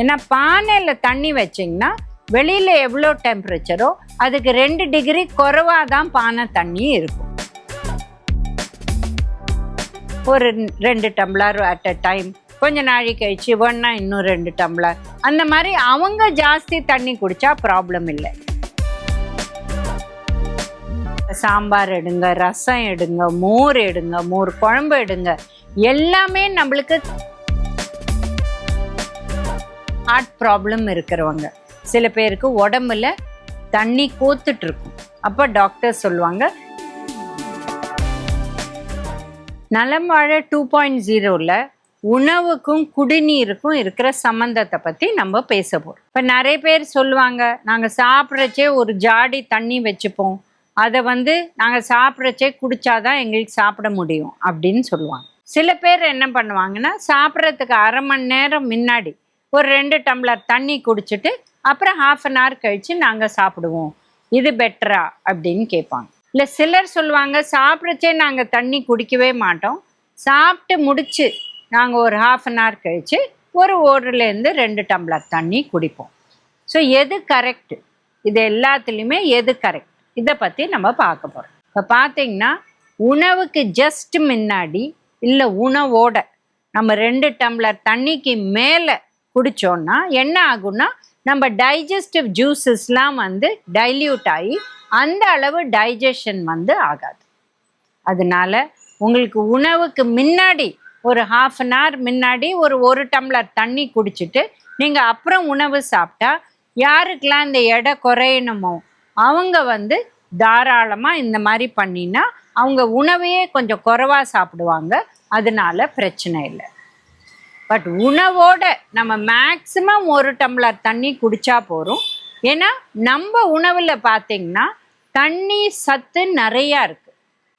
ஏன்னா பானையில் தண்ணி வச்சிங்கன்னா வெளியில் எவ்வளோ டெம்பரேச்சரோ அதுக்கு ரெண்டு டிகிரி குறைவாக தான் பானை தண்ணி இருக்கும். ஒரு ரெண்டு டம்ளர் அட் அ டைம் கொஞ்ச நாழி கழிச்சு ஒன்றா இன்னும் ரெண்டு டம்ளர். அந்த மாதிரி அவங்க ஜாஸ்தி தண்ணி குடிச்சா ப்ராப்ளம் இல்லை. சாம்பார் எடுங்க ரசம் எடுங்க மோர் எடுங்க மோர் குழம்பு எடுங்க. எல்லாமே நம்மளுக்கு ஹார்ட் ப்ராப்ளம் இருக்கிறவங்க. சில பேருக்கு உடம்புல தண்ணி கோத்துட்டு இருக்கும் அப்போ டாக்டர் சொல்லுவாங்க நலம் வாழ டூ பாயிண்ட் ஜீரோவில் உணவுக்கும் குடிநீருக்கும் இருக்கிற சம்மந்தத்தை பற்றி நம்ம பேச போகிறோம் இப்போ நிறைய பேர் சொல்லுவாங்க நாங்கள் சாப்பிட்றச்சே ஒரு ஜாடி தண்ணி வச்சுப்போம். அதை வந்து நாங்கள் சாப்பிட்றச்சே குடிச்சாதான் எங்களுக்கு சாப்பிட முடியும் அப்படின்னு சொல்லுவாங்க. சில பேர் என்ன பண்ணுவாங்கன்னா சாப்பிட்றதுக்கு அரை மணி நேரம் முன்னாடி ஒரு ரெண்டு டம்ளர் தண்ணி குடிச்சிட்டு அப்புறம் ஹாஃப் அன் ஹவர் கழித்து நாங்கள் சாப்பிடுவோம். இது பெட்டரா அப்படின்னு கேட்பாங்க. இல்லை சிலர் சொல்லுவாங்க சாப்பிட்றச்சே நாங்கள் தண்ணி குடிக்கவே மாட்டோம். சாப்பிட்டு முடிச்சு நாங்கள் ஒரு ஹாஃப் அன் ஹவர் கழித்து ஒரு ஓடுலேருந்து ரெண்டு டம்ளர் தண்ணி குடிப்போம். ஸோ எது கரெக்ட் இது எல்லாத்துலேயுமே எது கரெக்ட் இதை பற்றி நம்ம பார்க்க போகிறோம் இப்போ பார்த்தீங்கன்னா உணவுக்கு ஜஸ்ட் முன்னாடி இல்லை உணவோட நம்ம ரெண்டு டம்ளர் தண்ணிக்கு மேலே குடித்தோன்னா என்ன ஆகும்னா நம்ம டைஜஸ்டிவ் ஜூஸஸ்லாம் வந்து டைல்யூட் ஆகி அந்த அளவு டைஜஷன் வந்து ஆகாது. அதனால உங்களுக்கு உணவுக்கு முன்னாடி ஒரு ஹாஃப் அன் ஹவர் முன்னாடி ஒரு ஒரு டம்ளர் தண்ணி குடிச்சிட்டு நீங்கள் அப்புறம் உணவு சாப்பிட்டா யாருக்கெல்லாம் இந்த எடை குறையணுமோ அவங்க வந்து தாராளமாக இந்த மாதிரி பண்ணினா அவங்க உணவையே கொஞ்சம் குறைவாக சாப்பிடுவாங்க. அதனால பிரச்சனை இல்லை. பட் உணவோட நம்ம மேக்ஸிமம் ஒரு டம்ளர் தண்ணி குடிச்சா போகிறோம் ஏன்னா நம்ம உணவில் பார்த்தீங்கன்னா தண்ணி சத்து நிறையா இருக்குது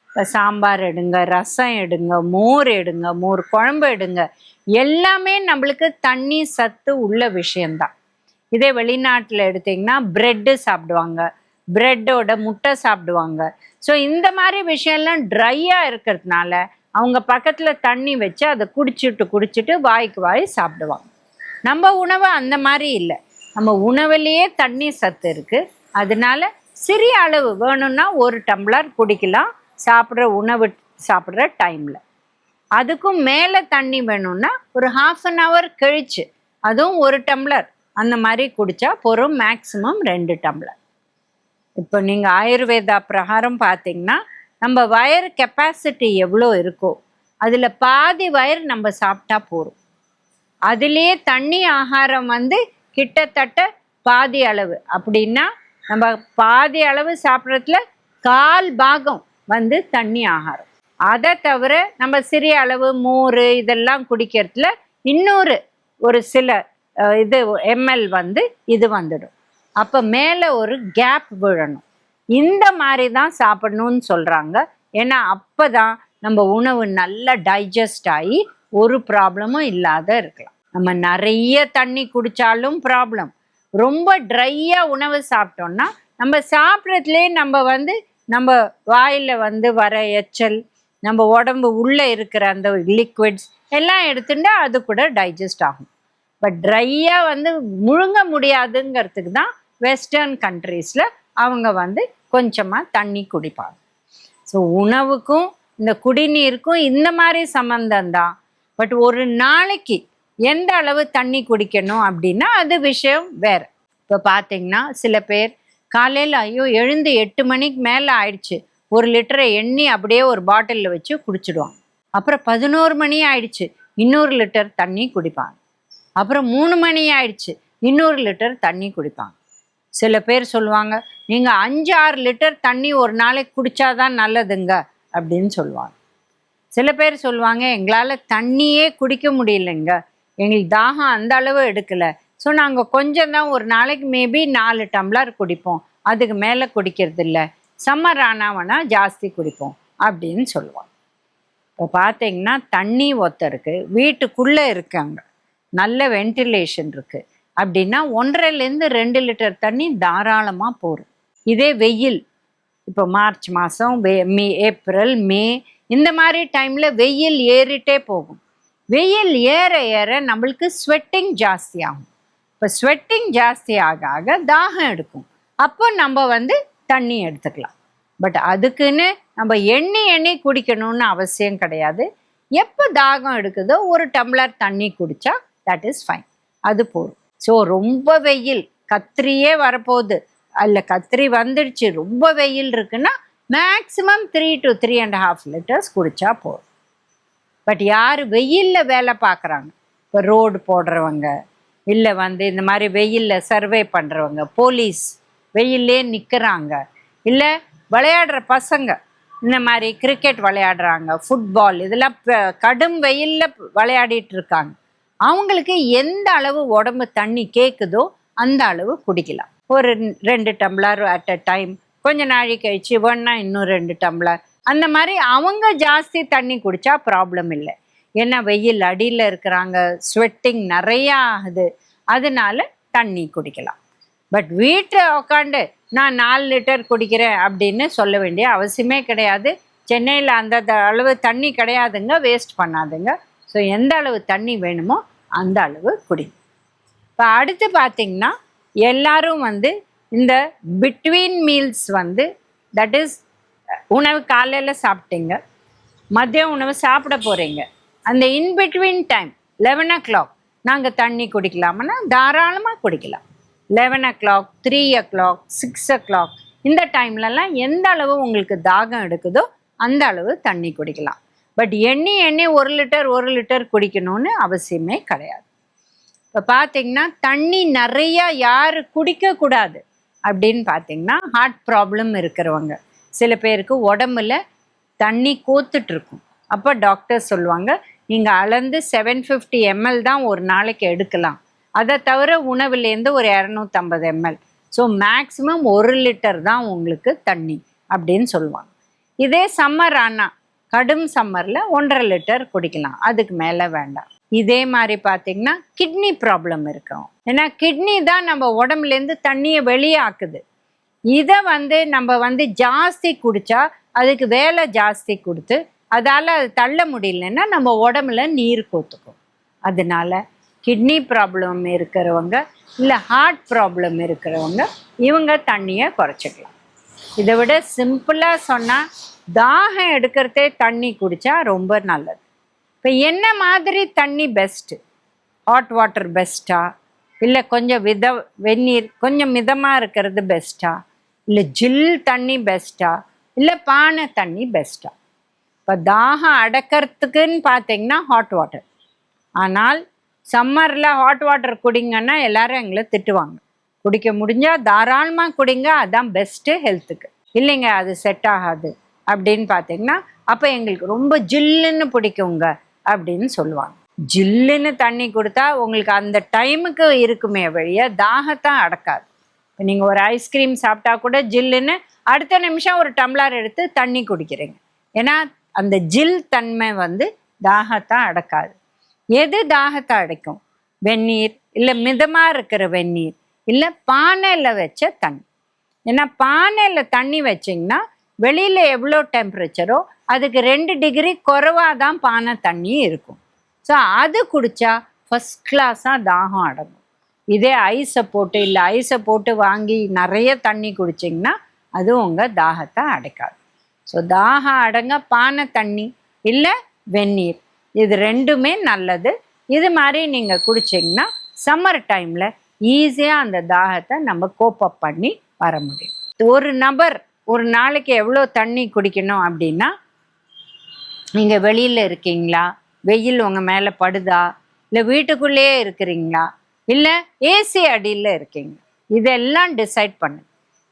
இப்போ சாம்பார் எடுங்க ரசம் எடுங்க மோர் எடுங்க மோர் குழம்பு எடுங்க. எல்லாமே நம்மளுக்கு தண்ணி சத்து உள்ள விஷயம்தான். இதே வெளிநாட்டில் எடுத்தீங்கன்னா பிரெட்டு சாப்பிடுவாங்க. பிரெட்டோட முட்டை சாப்பிடுவாங்க. ஸோ இந்த மாதிரி விஷயம்லாம் ட்ரையாக இருக்கிறதுனால அவங்க பக்கத்தில் தண்ணி வச்சு அதை குடிச்சிட்டு குடிச்சிட்டு வாய்க்கு வாய் சாப்பிடுவாங்க. நம்ம உணவு அந்த மாதிரி இல்லை. நம்ம உணவுலேயே தண்ணி சத்து இருக்குது அதனால சிறிய அளவு வேணும்னா ஒரு டம்ளர் குடிக்கலாம். சாப்பிட்ற உணவு சாப்பிட்ற டைமில் அதுக்கும் மேலே தண்ணி வேணும்னா ஒரு ஹாஃப் அன் ஹவர் கழிச்சு அதுவும் ஒரு டம்ளர் அந்த மாதிரி குடித்தா போகிறோம் மேக்ஸிமம் ரெண்டு டம்ளர். இப்போ நீங்கள் ஆயுர்வேதா பிரகாரம் பார்த்தீங்கன்னா நம்ம வயர் கெப்பாசிட்டி எவ்வளோ இருக்கோ அதில் பாதி வயர் நம்ம சாப்பிட்டா போதும். அதுலேயே தண்ணி ஆகாரம் வந்து கிட்டத்தட்ட பாதி அளவு. அப்படின்னா நம்ம பாதி அளவு சாப்பிட்றதுல கால் பாகம் வந்து தண்ணி ஆகாரம். அதை தவிர நம்ம சிறிய அளவு மோர் இதெல்லாம் குடிக்கிறதுல இன்னொரு ஒரு சில இது எம்எல் வந்து இது வந்துடும். அப்போ மேலே ஒரு கேப் விழணும். இந்த மாதிரி தான் சாப்பிடணும்னு சொல்கிறாங்க ஏன்னா அப்போ தான் நம்ம உணவு நல்லா டைஜஸ்ட் ஆகி ஒரு ப்ராப்ளமும் இல்லாத இருக்கலாம். நம்ம நிறைய தண்ணி குடித்தாலும் ப்ராப்ளம் ரொம்ப ட்ரையாக உணவு சாப்பிட்டோம்னா நம்ம சாப்பிட்றதுலே நம்ம வந்து நம்ம வாயில் வந்து வர எச்சல் நம்ம உடம்பு உள்ளே இருக்கிற அந்த லிக்விட்ஸ் எல்லாம் எடுத்துட்டு அது கூட டைஜஸ்ட் ஆகும். பட் ட்ரையாக வந்து முழுங்க முடியாதுங்கிறதுக்கு தான் வெஸ்டர்ன் கண்ட்ரீஸில் அவங்க வந்து கொஞ்சமாக தண்ணி குடிப்பாங்க. ஸோ உணவுக்கும் இந்த குடிநீருக்கும் இந்த மாதிரி சம்மந்தம் தான். பட் ஒரு நாளைக்கு எந்த அளவு தண்ணி குடிக்கணும் அப்படின்னா அது விஷயம் வேற. இப்போ பார்த்தீங்கன்னா சில பேர் காலையில் ஐயோ எழுந்து எட்டு மணிக்கு மேலே ஆயிடுச்சு. ஒரு லிட்டரை எண்ணி அப்படியே ஒரு பாட்டிலில் வச்சு குடிச்சிடுவாங்க. அப்புறம் பதினோரு மணி ஆயிடுச்சு இன்னொரு லிட்டர் தண்ணி குடிப்பாங்க. அப்புறம் மூணு மணி ஆயிடுச்சு இன்னொரு லிட்டர் தண்ணி குடிப்பாங்க. சில பேர் சொல்லுவாங்க நீங்கள் அஞ்சு ஆறு லிட்டர் தண்ணி ஒரு நாளைக்கு குடித்தாதான் நல்லதுங்க அப்படின்னு சொல்லுவாங்க. சில பேர் சொல்லுவாங்க எங்களால் தண்ணியே குடிக்க முடியலைங்க. எங்களுக்கு தாகம் அந்த அளவு எடுக்கலை. ஸோ நாங்கள் கொஞ்சம் தான் ஒரு நாளைக்கு மேபி நாலு டம்ளர் குடிப்போம். அதுக்கு மேலே குடிக்கிறது இல்லை. சம்மர் ஆனாவனா ஜாஸ்தி குடிப்போம் அப்படின்னு சொல்லுவாங்க. இப்போ பார்த்தீங்கன்னா தண்ணி ஒத்தருக்கு வீட்டுக்குள்ளே இருக்காங்க. நல்ல வென்டிலேஷன் இருக்குது அப்படின்னா ஒன்றரைலேருந்து ரெண்டு லிட்டர் தண்ணி தாராளமாக போகும் இதே வெயில் இப்போ மார்ச் மாதம் மே ஏப்ரல் மே இந்த மாதிரி டைமில் வெயில் ஏறிட்டே போகும். வெயில் ஏற ஏற நம்மளுக்கு ஸ்வெட்டிங் ஜாஸ்தி ஆகும். இப்போ ஸ்வெட்டிங் ஜாஸ்தி ஆக ஆக தாகம் எடுக்கும். அப்போ நம்ம வந்து தண்ணி எடுத்துக்கலாம். பட் அதுக்குன்னு நம்ம எண்ணி எண்ணி குடிக்கணும்னு அவசியம் கிடையாது. எப்போ தாகம் எடுக்குதோ ஒரு டம்ளர் தண்ணி குடித்தா தட் இஸ் ஃபைன் அது போதும். ஸோ ரொம்ப வெயில் கத்திரியே வரப்போகுது. அல்ல கத்திரி வந்துடுச்சு. ரொம்ப வெயில் இருக்குன்னா maximum three to three and half litres குடித்தா போதும். பட் யார் வெயிலில் வேலை பார்க்குறாங்க? இப்போ ரோடு போடுறவங்க இல்லை வந்து இந்த மாதிரி வெயிலில் சர்வே பண்ணுறவங்க போலீஸ் வெயிலே நிற்கிறாங்க இல்லை விளையாடுற பசங்க இந்த மாதிரி கிரிக்கெட் விளையாடுறாங்க ஃபுட்பால் இதெல்லாம் கடும் வெயிலில் விளையாடிட்டு இருக்காங்க. அவங்களுக்கு எந்த அளவு உடம்பு தண்ணி கேட்குதோ அந்த அளவு குடிக்கலாம். ஒரு ரெண்டு டம்ளர் அட் அ டைம் கொஞ்ச நாழி கழிச்சு வேணா இன்னும் ரெண்டு டம்ளர். அந்த மாதிரி அவங்க ஜாஸ்தி தண்ணி குடிச்சா ப்ராப்ளம் இல்லை. ஏன்னா வெயில் அடியில் இருக்கிறாங்க ஸ்வெட்டிங் நிறையா ஆகுது. அதனால தண்ணி குடிக்கலாம். பட் வீட்டில் உக்காண்டு நான் நாலு லிட்டர் குடிக்கிறேன் அப்படின்னு சொல்ல வேண்டிய அவசியமே கிடையாது. சென்னையில் அந்த அளவு தண்ணி கிடையாதுங்க வேஸ்ட் பண்ணாதுங்க. ஸோ எந்த அளவு தண்ணி வேணுமோ அந்த அளவு குடி. இப்போ அடுத்து பார்த்தீங்கன்னா எல்லாரும் வந்து இந்த பிட்வீன் மீல்ஸ் வந்து தட் இஸ் உணவு காலையில் சாப்பிட்டீங்க மதிய உணவு சாப்பிட போகிறீங்க அந்த in between time eleven o'clock நாங்கள் தண்ணி குடிக்கலாம்னா தாராளமாக குடிக்கலாம். Eleven o'clock three o'clock six o'clock இந்த டைம்லலாம் எந்த அளவு உங்களுக்கு தாகம் எடுக்குதோ அந்த அளவு தண்ணி குடிக்கலாம். பட் எண்ணி எண்ணி ஒரு லிட்டர் ஒரு லிட்டர் குடிக்கணும்னு அவசியமே கிடையாது. இப்போ பார்த்தீங்கன்னா தண்ணி நிறையா யார் குடிக்கக்கூடாது அப்படின்னு பார்த்தீங்கன்னா ஹார்ட் ப்ராப்ளம் இருக்கிறவங்க. சில பேருக்கு உடம்புல தண்ணி கோத்துட்டு இருக்கும். அப்போ டாக்டர் சொல்லுவாங்க நீங்கள் அளந்து செவன் ஃபிஃப்டி எம்எல் தான் ஒரு நாளைக்கு எடுக்கலாம். அதை தவிர உணவுலேருந்து ஒரு இரநூத்தம்பது எம்எல் ஸோ மேக்ஸிமம் ஒரு லிட்டர் தான் உங்களுக்கு தண்ணி அப்படின்னு சொல்லுவாங்க. இதே சம்மர் ஆனால் கடும் சம்மரில் ஒன்றரை லிட்டர் குடிக்கலாம். அதுக்கு மேலே வேண்டாம். இதே மாதிரி பார்த்தீங்கன்னா கிட்னி ப்ராப்ளம் இருக்கும். ஏன்னா கிட்னி தான் நம்ம உடம்புலேருந்து தண்ணியை வெளியாக்குது. இதை வந்து நம்ம வந்து ஜாஸ்தி குடிச்சா அதுக்கு வேலை ஜாஸ்தி கொடுத்து அதால் அது தள்ள முடியலன்னா நம்ம உடம்புல நீர் கோத்துக்கும். அதனால கிட்னி ப்ராப்ளம் இருக்கிறவங்க இல்லை ஹார்ட் ப்ராப்ளம் இருக்கிறவங்க இவங்க தண்ணியை குறைச்சிக்கலாம். இதை விட சிம்பிளாக சொன்னால் தாகம் எடுக்கிறதே தண்ணி குடித்தா ரொம்ப நல்லது. இப்போ என்ன மாதிரி தண்ணி பெஸ்ட்டு ஹாட் வாட்டர் பெஸ்ட்டா இல்லை கொஞ்சம் வித வெந்நீர் கொஞ்சம் மிதமாக இருக்கிறது பெஸ்ட்டா இல்லை ஜில் தண்ணி பெஸ்ட்டா இல்லை பானை தண்ணி பெஸ்ட்டா இப்போ தாகம் அடக்கிறதுக்குன்னு பார்த்தீங்கன்னா ஹாட் வாட்டர் ஆனால் சம்மரில் ஹாட் வாட்டர் குடிங்கன்னா எல்லாரும் எங்களை திட்டுவாங்க. குடிக்க முடிஞ்சால் தாராளமாக குடிங்க அதுதான் பெஸ்ட்டு ஹெல்த்துக்கு இல்லைங்க அது செட் ஆகாது. அப்படின்னு பார்த்தீங்கன்னா அப்போ எங்களுக்கு ரொம்ப ஜில்லுன்னு பிடிக்குங்க. அப்படின்னு சொல்லுவாங்க. ஜில்லுன்னு தண்ணி கொடுத்தா உங்களுக்கு அந்த டைமுக்கு இருக்குமே வழிய தாகத்தான் அடக்காது. இப்போ நீங்கள் ஒரு ஐஸ்கிரீம் சாப்பிட்டா கூட ஜில்லுன்னு அடுத்த நிமிஷம் ஒரு டம்ளர் எடுத்து தண்ணி குடிக்கிறீங்க. ஏன்னா அந்த ஜில் தன்மை வந்து தாகத்தான் அடக்காது. எது தாகத்தை அடைக்கும்? வெந்நீர் இல்லை மிதமாக இருக்கிற வெந்நீர் இல்லை பானையில் வச்ச தண்ணி. ஏன்னா பானையில் தண்ணி வச்சிங்கன்னா வெளியில் எவ்வளோ டெம்பரேச்சரோ அதுக்கு ரெண்டு டிகிரி குறைவாக தான் பானை தண்ணி இருக்கும். ஸோ அது குடித்தா ஃபஸ்ட் கிளாஸாக தாகம் அடங்கும். இதே ஐஸை போட்டு இல்லை ஐஸை போட்டு வாங்கி நிறைய தண்ணி குடிச்சிங்கன்னா அது உங்கள் தாகத்தை அடைக்காது. ஸோ தாகம் அடங்க பானை தண்ணி இல்லை வெந்நீர் இது ரெண்டுமே நல்லது. இது மாதிரி நீங்கள் குடிச்சிங்கன்னா சம்மர் டைமில் ஈஸியாக அந்த தாகத்தை நம்ம கோப்பப் பண்ணி வர முடியும். ஒரு நபர் ஒரு நாளைக்கு எவ்வளோ தண்ணி குடிக்கணும் அப்படின்னா நீங்கள் வெளியில் இருக்கீங்களா? வெயில் உங்கள் மேலே படுதா? இல்லை வீட்டுக்குள்ளேயே இருக்கிறீங்களா? இல்லை ஏசி அடியில் இருக்கீங்க? இதெல்லாம் டிசைட் பண்ணு.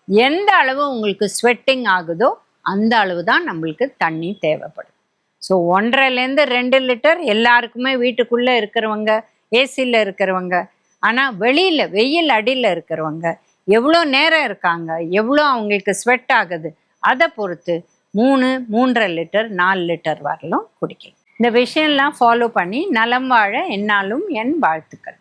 எந்த அளவு உங்களுக்கு ஸ்வெட்டிங் ஆகுதோ அந்த அளவு தான் நம்மளுக்கு தண்ணி தேவைப்படும். ஸோ ஒன்றரைலேருந்து ரெண்டு லிட்டர் எல்லாருக்குமே வீட்டுக்குள்ளே இருக்கிறவங்க ஏசியில் இருக்கிறவங்க ஆனால் வெளியில் வெயில் அடியில் இருக்கிறவங்க எவ்வளோ நேரம் இருக்காங்க? எவ்வளோ அவங்களுக்கு ஸ்வெட் ஆகுது? அதை பொறுத்து மூணு மூன்றரை லிட்டர் நாலு லிட்டர் வரலும் குடிக்கலாம். இந்த விஷயம்லாம் ஃபாலோ பண்ணி நலம் வாழ என்னாலும் என் வாழ்த்துக்கள்.